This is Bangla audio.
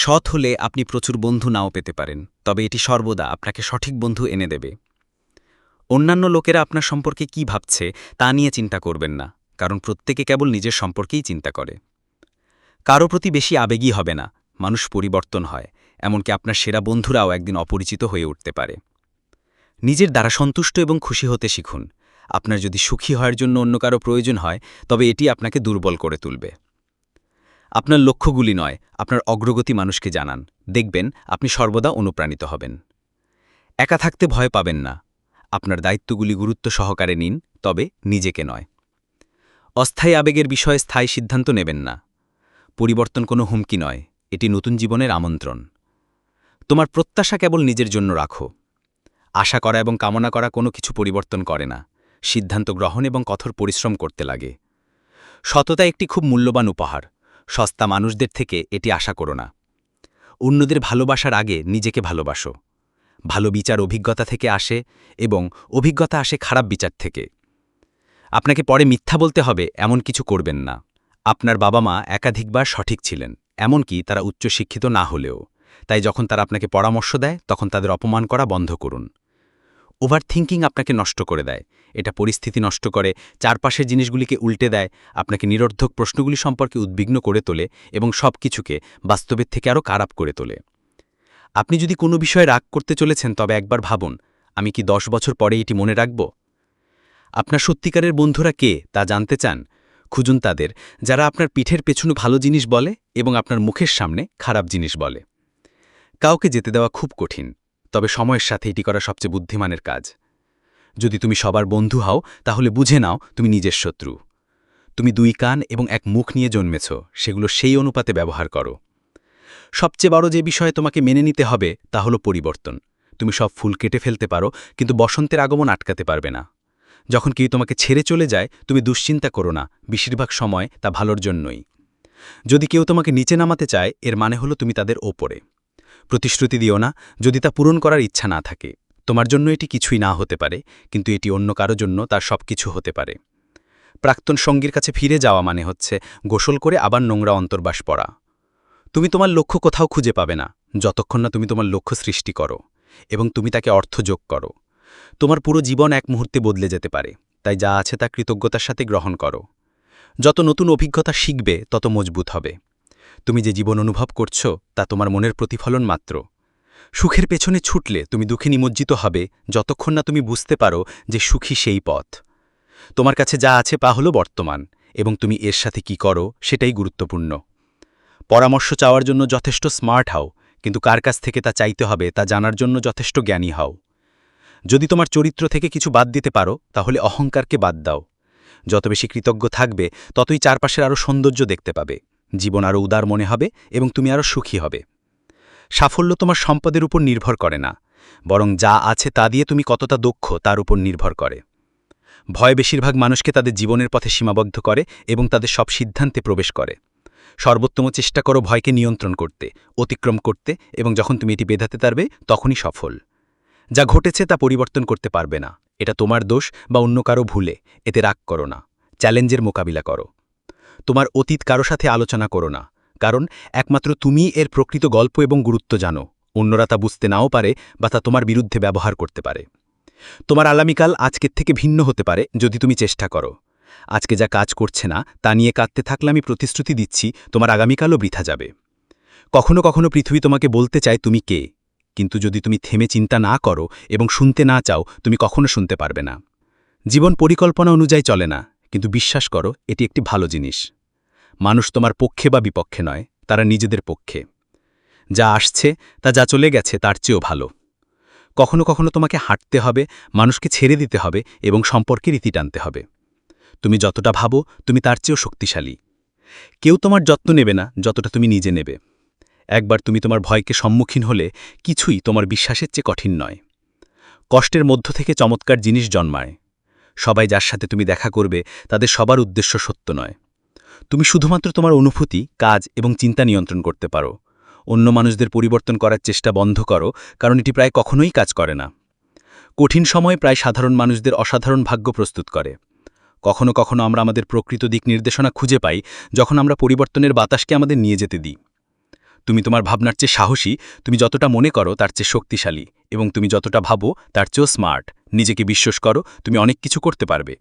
সৎ হলে আপনি প্রচুর বন্ধু নাও পেতে পারেন, তবে এটি সর্বদা আপনাকে সঠিক বন্ধু এনে দেবে। অন্যান্য লোকেরা আপনার সম্পর্কে কি ভাবছে, তা নিয়ে চিন্তা করবেন না, কারণ প্রত্যেকে কেবল নিজের সম্পর্কেই চিন্তা করে। কারও প্রতি বেশি আবেগী হবে না, মানুষ পরিবর্তন হয়, এমনকি আপনার সেরা বন্ধুরাও একদিন অপরিচিত হয়ে উঠতে পারে। নিজের দ্বারা সন্তুষ্ট এবং খুশি হতে শিখুন, আপনার যদি সুখী হওয়ার জন্য অন্য কারও প্রয়োজন হয়, তবে এটি আপনাকে দুর্বল করে তুলবে। আপনার লক্ষ্যগুলি নয়, আপনার অগ্রগতি মানুষকে জানান। দেখবেন আপনি সর্বদা অনুপ্রাণিত হবেন। একা থাকতে ভয় পাবেন না। আপনার দায়িত্বগুলি গুরুত্ব সহকারে নিন, তবে নিজেকে নয়। অস্থায়ী আবেগের বিষয়ে স্থায়ী সিদ্ধান্ত নেবেন না। পরিবর্তন কোনো হুমকি নয়, এটি নতুন জীবনের আমন্ত্রণ। তোমার প্রত্যাশা কেবল নিজের জন্য রাখো। আশা করা এবং কামনা করা কোনো কিছু পরিবর্তন করে না। সিদ্ধান্ত গ্রহণ এবং কঠোর পরিশ্রম করতে লাগে। সততা একটি খুব মূল্যবান উপহার। সস্তা মানুষদের থেকে এটি আশা করো না। অন্যদের ভালোবাসার আগে নিজেকে ভালোবাসো। ভালো বিচার অভিজ্ঞতা থেকে আসে এবং অভিজ্ঞতা আসে খারাপ বিচার থেকে। আপনাকে পরে মিথ্যা বলতে হবে, এমন কিছু করবেন না। আপনার বাবা মা একাধিকবার সঠিক ছিলেন, এমনকি তারা উচ্চশিক্ষিত না হলেও। তাই যখন তারা আপনাকে পরামর্শ দেয়, তখন তাদের অপমান করা বন্ধ করুন। ওভার থিঙ্কিং আপনাকে নষ্ট করে দেয়। এটা পরিস্থিতি নষ্ট করে, চারপাশের জিনিসগুলিকে উল্টে দেয়, আপনাকে নিরর্ধক প্রশ্নগুলি সম্পর্কে উদ্বিগ্ন করে তোলে এবং সব কিছুকে বাস্তবের থেকে আরও খারাপ করে তোলে। আপনি যদি কোনো বিষয়ে রাগ করতে চলেছেন, তবে একবার ভাবুন, আমি কি দশ বছর পরে এটি মনে রাখব? আপনার সত্যিকারের বন্ধুরা কে, তা জানতে চান? খুঁজুন তাদের, যারা আপনার পিঠের পেছনে ভালো জিনিস বলে এবং আপনার মুখের সামনে খারাপ জিনিস বলে। কাউকে যেতে দেওয়া খুব কঠিন। তবে সময়ের সাথে এটি করা সবচেয়ে বুদ্ধিমানের কাজ। যদি তুমি সবার বন্ধু হও, তাহলে বুঝে নাও তুমি নিজের শত্রু। তুমি দুই কান এবং এক মুখ নিয়ে জন্মেছ, সেগুলো সেই অনুপাতে ব্যবহার করো। সবচেয়ে বড় যে বিষয়ে তোমাকে মেনে নিতে হবে, তা হলো পরিবর্তন। তুমি সব ফুল কেটে ফেলতে পারো, কিন্তু বসন্তের আগমন আটকাতে পারবে না। যখন কেউ তোমাকে ছেড়ে চলে যায়, তুমি দুশ্চিন্তা করো না, বেশিরভাগ সময় তা ভালোর জন্যই। যদি কেউ তোমাকে নিচে নামাতে চায়, এর মানে হলো তুমি তাদের ওপরে। প্রতিশ্রুতি দিও না, যদি তা পূরণ করার ইচ্ছা না থাকে। তোমার জন্য এটি কিছুই না হতে পারে, কিন্তু এটি অন্য কারও জন্য তার সব কিছু হতে পারে। প্রাক্তন সঙ্গীর কাছে ফিরে যাওয়া মানে হচ্ছে গোসল করে আবার নোংরা অন্তর্বাস পড়া। তুমি তোমার লক্ষ্য কোথাও খুঁজে পাবে না, যতক্ষণ না তুমি তোমার লক্ষ্য সৃষ্টি করো এবং তুমি তাকে অর্থ যোগ করো। তোমার পুরো জীবন এক মুহূর্তে বদলে যেতে পারে, তাই যা আছে তা কৃতজ্ঞতার সাথে গ্রহণ করো। যত নতুন অভিজ্ঞতা শিখবে, তত মজবুত হবে। তুমি যে জীবন অনুভব করছ, তা তোমার মনের প্রতিফলন মাত্র। সুখের পেছনে ছুটলে তুমি দুঃখে নিমজ্জিত হবে, যতক্ষণ না তুমি বুঝতে পারো যে সুখী সেই পথ। তোমার কাছে যা আছে পা হলো বর্তমান, এবং তুমি এর সাথে কি করো সেটাই গুরুত্বপূর্ণ। পরামর্শ চাওয়ার জন্য যথেষ্ট স্মার্ট হও, কিন্তু কার কাছ থেকে তা চাইতে হবে তা জানার জন্য যথেষ্ট জ্ঞানী হও। যদি তোমার চরিত্র থেকে কিছু বাদ দিতে পারো, তাহলে অহংকারকে বাদ দাও। যত বেশি কৃতজ্ঞ থাকবে, ততই চারপাশের আরও সৌন্দর্য দেখতে পাবে। জীবন আরও উদার মনে হবে এবং তুমি আরও সুখী হবে। সাফল্য তোমার সম্পদের উপর নির্ভর করে না, বরং যা আছে তা দিয়ে তুমি কতটা দক্ষ তার উপর নির্ভর করে। ভয় বেশিরভাগ মানুষকে তাদের জীবনের পথে সীমাবদ্ধ করে এবং তাদের সব সিদ্ধান্তে প্রবেশ করে। সর্বোত্তম চেষ্টা করো ভয়কে নিয়ন্ত্রণ করতে, অতিক্রম করতে এবং যখন তুমি এটি বেধাতে পারবে, তখনই সফল। যা ঘটেছে তা পরিবর্তন করতে পারবে না, এটা তোমার দোষ বা অন্য কারও ভুলে, এতে রাগ করো না, চ্যালেঞ্জের মোকাবিলা করো। তোমার অতীত কারও সাথে আলোচনা করো না, কারণ একমাত্র তুমি এর প্রকৃত গল্প এবং গুরুত্ব জানো, অন্যরা তা বুঝতে নাও পারে বা তা তোমার বিরুদ্ধে ব্যবহার করতে পারে। তোমার আলামিকাল আজকের থেকে ভিন্ন হতে পারে যদি তুমি চেষ্টা করো। আজকে যা কাজ করছে না, তা নিয়ে কাঁদতে থাকলে আমি প্রতিশ্রুতি দিচ্ছি, তোমার আগামীকালও বৃথা যাবে। কখনো কখনো পৃথিবী তোমাকে বলতে চায় তুমি কে, কিন্তু যদি তুমি থেমে চিন্তা না করো এবং শুনতে না চাও, তুমি কখনো শুনতে পারবে না। জীবন পরিকল্পনা অনুযায়ী চলে না, কিন্তু বিশ্বাস করো, এটি একটি ভালো জিনিস। মানুষ তোমার পক্ষে বা বিপক্ষে নয়, তারা নিজেদের পক্ষে। যা আসছে, তা যা চলে গেছে, তার চেয়েও ভালো। কখনো কখনো তোমাকে হাঁটতে হবে, মানুষকে ছেড়ে দিতে হবে এবং সম্পর্কে রীতি টানতে হবে। তুমি যতটা ভাবো, তুমি তার চেয়েও শক্তিশালী। কেউ তোমার যত্ন নেবে না, যতটা তুমি নিজে নেবে। একবার তুমি তোমার ভয়কে সম্মুখীন হলে কিছুই তোমার বিশ্বাসের চেয়ে কঠিন নয়। কষ্টের মধ্য থেকে চমৎকার জিনিস জন্মায়। সবাই যার সাথে তুমি দেখা করবে, তাদের সবার উদ্দেশ্য সত্য নয়। তুমি শুধুমাত্র তোমার অনুভূতি, কাজ এবং চিন্তা নিয়ন্ত্রণ করতে পারো। অন্য মানুষদের পরিবর্তন করার চেষ্টা বন্ধ করো, কারণ এটি প্রায় কখনোই কাজ করে না। কঠিন সময়ে প্রায় সাধারণ মানুষদের অসাধারণ ভাগ্য প্রস্তুত করে। কখনো কখনো আমরা আমাদের প্রকৃত দিক নির্দেশনা খুঁজে পাই, যখন আমরা পরিবর্তনের বাতাসকে আমাদের নিয়ে যেতে দিই। তুমি তোমার ভাবনার চেয়ে সাহসী, তুমি যতটা মনে করো তার চেয়ে শক্তিশালী, এবং তুমি যতটা ভাবো তার চেয়েও স্মার্ট। নিজেকে বিশ্বাস করো, তুমি অনেক কিছু করতে পারবে।